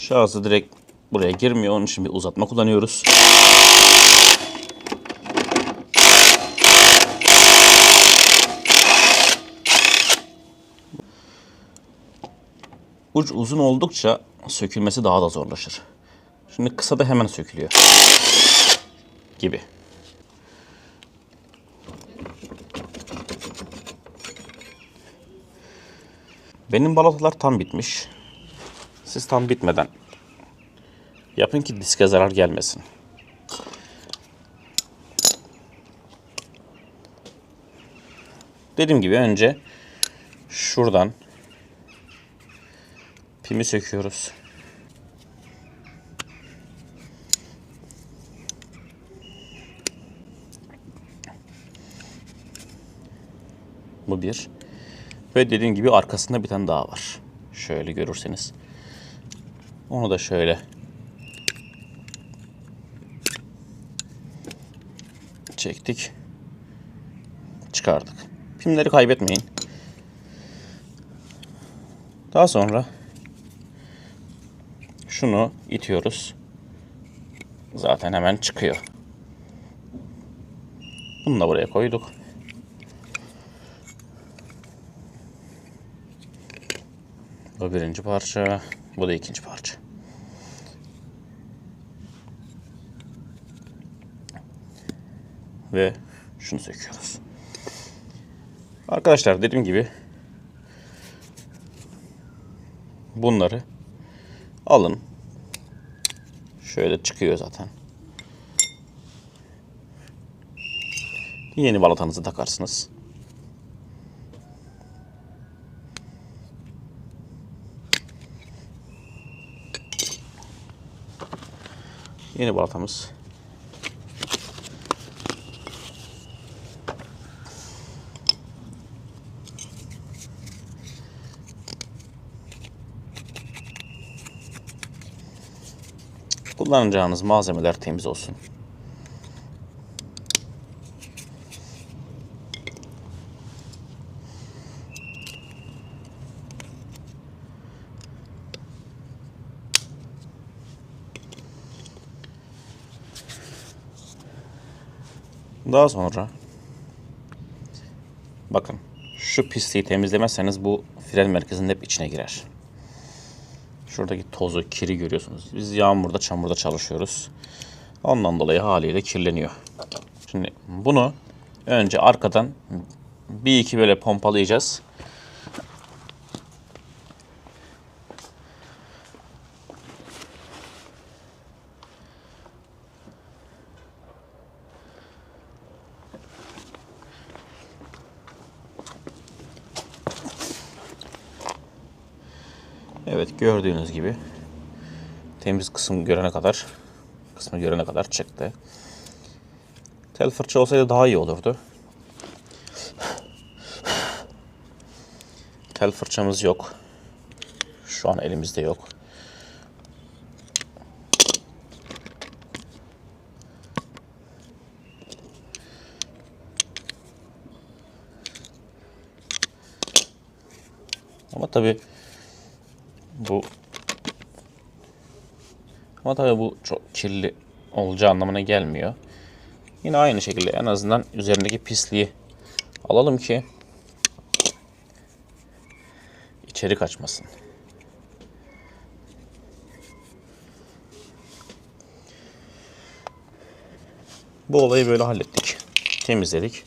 Şarjı direkt buraya girmiyor. Onun için bir uzatma kullanıyoruz. Uç uzun oldukça sökülmesi daha da zorlaşır. Şimdi kısa da hemen sökülüyor. Gibi. Benim balatalar tam bitmiş. Siz tam bitmeden yapın ki diske zarar gelmesin. Dediğim gibi önce şuradan pimi söküyoruz. Bu bir. Ve dediğim gibi arkasında bir tane daha var. Şöyle görürseniz. Onu da şöyle çektik. Çıkardık. Pimleri kaybetmeyin. Daha sonra şunu itiyoruz. Zaten hemen çıkıyor. Bunu da buraya koyduk. Bu birinci parça. Bu da ikinci parça. Ve şunu söküyoruz. Arkadaşlar dediğim gibi bunları alın. Şöyle çıkıyor zaten. Yeni balatanızı takarsınız. Yeni balatamız. Kullanacağınız malzemeler temiz olsun. Daha sonra bakın şu pisliği temizlemezseniz bu fren merkezinin hep içine girer. Şuradaki tozu, kiri görüyorsunuz. Biz yağmurda, çamurda çalışıyoruz. Ondan dolayı haliyle kirleniyor. Şimdi bunu önce arkadan bir iki böyle pompalayacağız. Evet gördüğünüz gibi temiz kısım görene kadar kısmı görene kadar çıktı. Tel fırça olsaydı daha iyi olurdu. Tel fırçamız yok. Şu an elimizde yok. Ama tabii bu ama tabii bu çok kirli olacağı anlamına gelmiyor. Yine aynı şekilde en azından üzerindeki pisliği alalım ki içeri kaçmasın. Bu olayı böyle hallettik. Temizledik.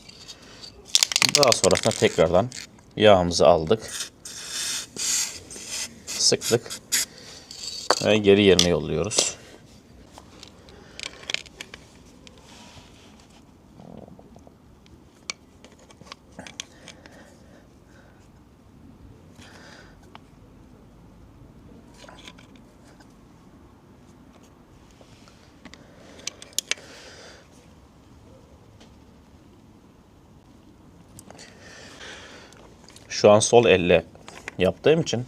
Daha sonrasında tekrardan yağımızı aldık. Sıktık. Ve geri yerine yolluyoruz. Şu an sol elle yaptığım için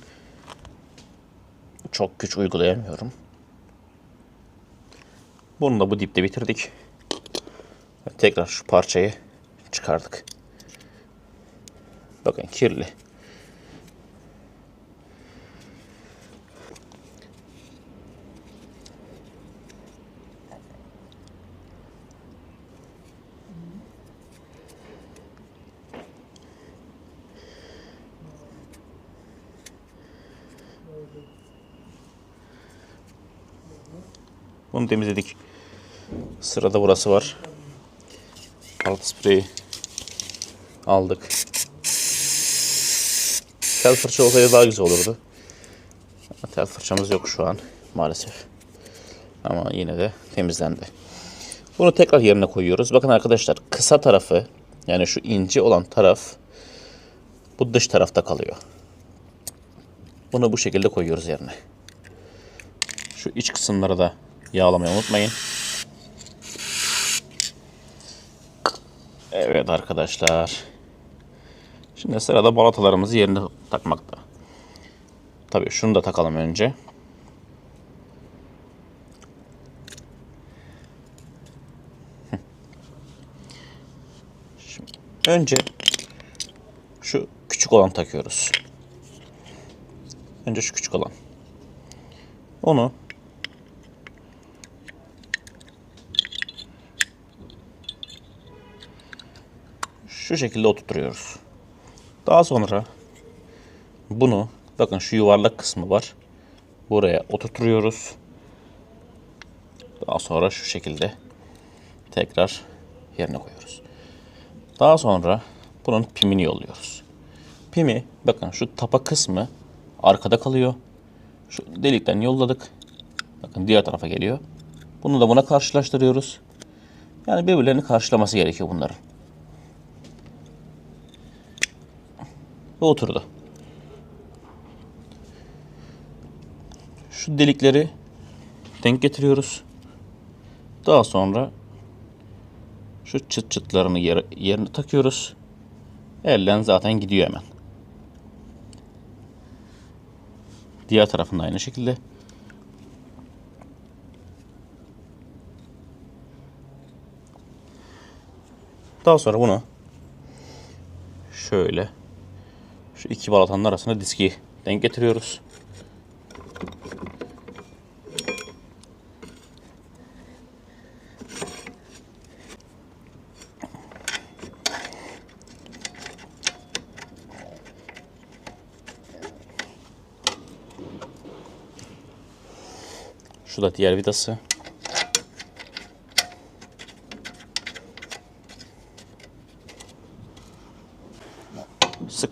çok güç uygulayamıyorum. Bunu da bu dipte bitirdik. Tekrar şu parçayı çıkardık. Bakın kirli. Bunu temizledik. Sırada burası var. Paraltı spreyi aldık. Tel fırça olsaydı daha güzel olurdu. Tel fırçamız yok şu an maalesef. Ama yine de temizlendi. Bunu tekrar yerine koyuyoruz. Bakın arkadaşlar kısa tarafı yani şu ince olan taraf bu dış tarafta kalıyor. Bunu bu şekilde koyuyoruz yerine. Şu iç kısımları da yağlamayı unutmayın. Evet arkadaşlar. Şimdi sırada balatalarımızı yerine takmakta. Tabii şunu da takalım önce. Şimdi önce şu küçük olan takıyoruz. Önce şu küçük olan. Onu şu şekilde oturtuyoruz. Daha sonra bunu bakın şu yuvarlak kısmı var. Buraya oturtuyoruz. Daha sonra şu şekilde tekrar yerine koyuyoruz. Daha sonra bunun pimini yolluyoruz. Pimi bakın şu tapa kısmı arkada kalıyor. Şu delikten yolladık. Bakın diğer tarafa geliyor. Bunu da buna karşılaştırıyoruz. Yani birbirlerini karşılaması gerekiyor bunların. Ve oturdu. Şu delikleri denk getiriyoruz. Daha sonra şu çıt çıtlarını yer, yerine takıyoruz. Elden zaten gidiyor hemen. Diğer tarafında aynı şekilde. Daha sonra bunu şöyle şu iki balatanın arasına diski denk getiriyoruz. Şu da diğer vidası.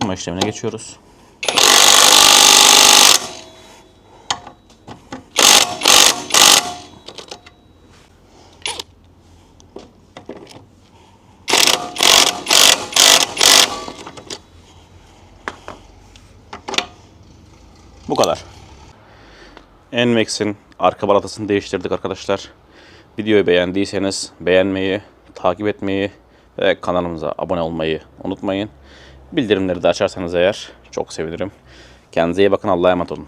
Sıkma işlemine geçiyoruz. Bu kadar. Nmax'in arka balatasını değiştirdik arkadaşlar. Videoyu beğendiyseniz beğenmeyi, takip etmeyi ve kanalımıza abone olmayı unutmayın. Bildirimleri de açarsanız eğer çok sevinirim. Kendinize iyi bakın. Allah'a emanet olun.